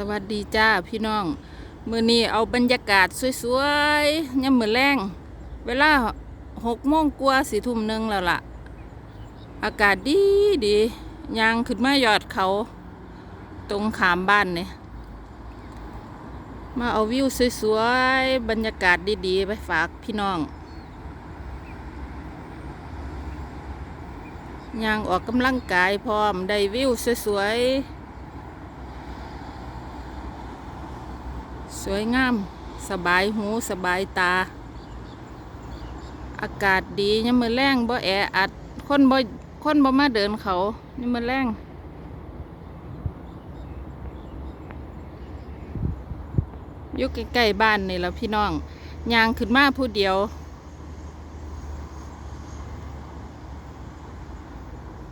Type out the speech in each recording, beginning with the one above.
สวัสดีจ้าพี่น้อง มือนี้เอาบรรยากาศสวยๆย่ำมือแรงเวลาหกโมงกว่าสี่ทุ่มหนึ่งแล้วล่ะ อากาศดีดียางขึ้นมายอดเขา ตรงขามบ้านเนี่ยมาเอาวิวสวยๆ บรรยากาศดีๆ ไปฝากพี่น้องยางออกกำลังกายพร้อมได้วิวสวยๆ สวยงาม สบายหูสบายตา อากาศดียังมือแรงบ่แออัดคนบ่คนบ่มาเดินเขายังมือแรงอยู่ใกล้ๆบ้านนี่แล้วพี่น้องยางขึ้นมาผู้เดียว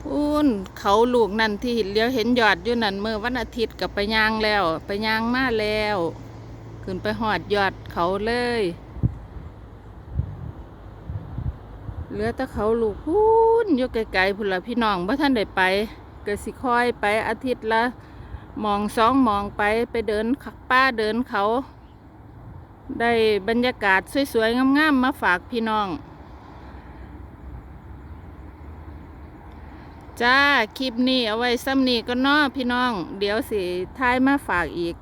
พูนเขาลูกนั่นที่เลี้ยวเห็นยอดอยู่นั่นเมื่อวันอาทิตย์กับไปยางแล้ว ไปยางมาแล้ว ขึ้นไปหอดยอดเขาเลยเหลือแต่เขาลูกพูนอยู่ไกลๆพุ่นละพี่น้องบ่ท่านได้ไปก็สิคอยไปอาทิตย์ละมองสองมองไปไปเดินขักป้าเดินเขา ได้บรรยากาศสวยๆงามๆมาฝากพี่น้อง จ้า คลิปนี้เอาไว้ซ้ำนี้ก็นอพี่น้อง เดี๋ยวสิท้ายมาฝากอีก